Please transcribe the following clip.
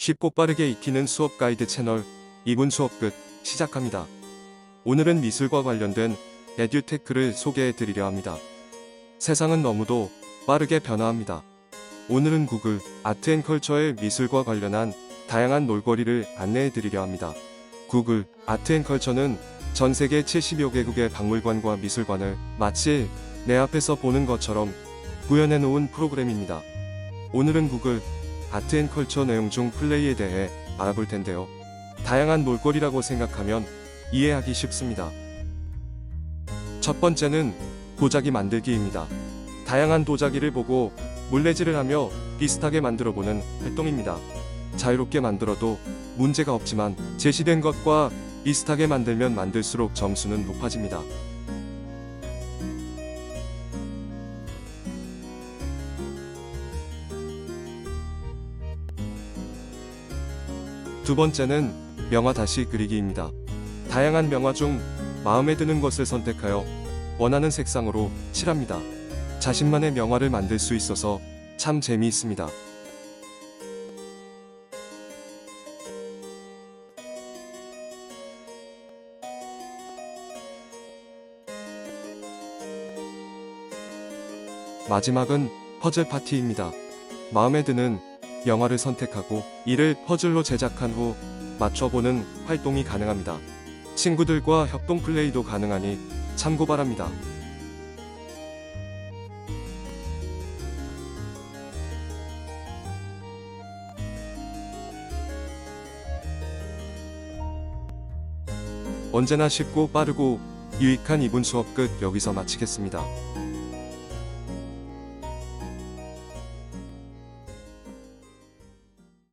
쉽고 빠르게 익히는 수업 가이드 채널 2분 수업 끝 시작합니다. 오늘은 미술과 관련된 에듀테크를 소개해 드리려 합니다. 세상은 너무도 빠르게 변화합니다. 오늘은 구글 아트앤컬처의 미술과 관련한 다양한 놀거리를 안내해 드리려 합니다. 구글 아트앤컬처는 전 세계 70여 개국의 박물관과 미술관을 마치 내 앞에서 보는 것처럼 구현해 놓은 프로그램입니다. 오늘은 구글 아트앤컬처 내용 중 플레이에 대해 알아볼 텐데요. 다양한 놀거리라고 생각하면 이해하기 쉽습니다. 첫 번째는 도자기 만들기입니다. 다양한 도자기를 보고 물레질을 하며 비슷하게 만들어 보는 활동입니다. 자유롭게 만들어도 문제가 없지만 제시된 것과 비슷하게 만들면 만들수록 점수는 높아집니다. 두 번째는 명화 다시 그리기입니다. 다양한 명화 중 마음에 드는 것을 선택하여 원하는 색상으로 칠합니다. 자신만의 명화를 만들 수 있어서 참 재미있습니다. 마지막은 퍼즐 파티입니다. 마음에 드는 영화를 선택하고 이를 퍼즐로 제작한 후 맞춰보는 활동이 가능합니다. 친구들과 협동 플레이도 가능하니 참고 바랍니다. 언제나 쉽고 빠르고 유익한 이분 수업 끝 여기서 마치겠습니다.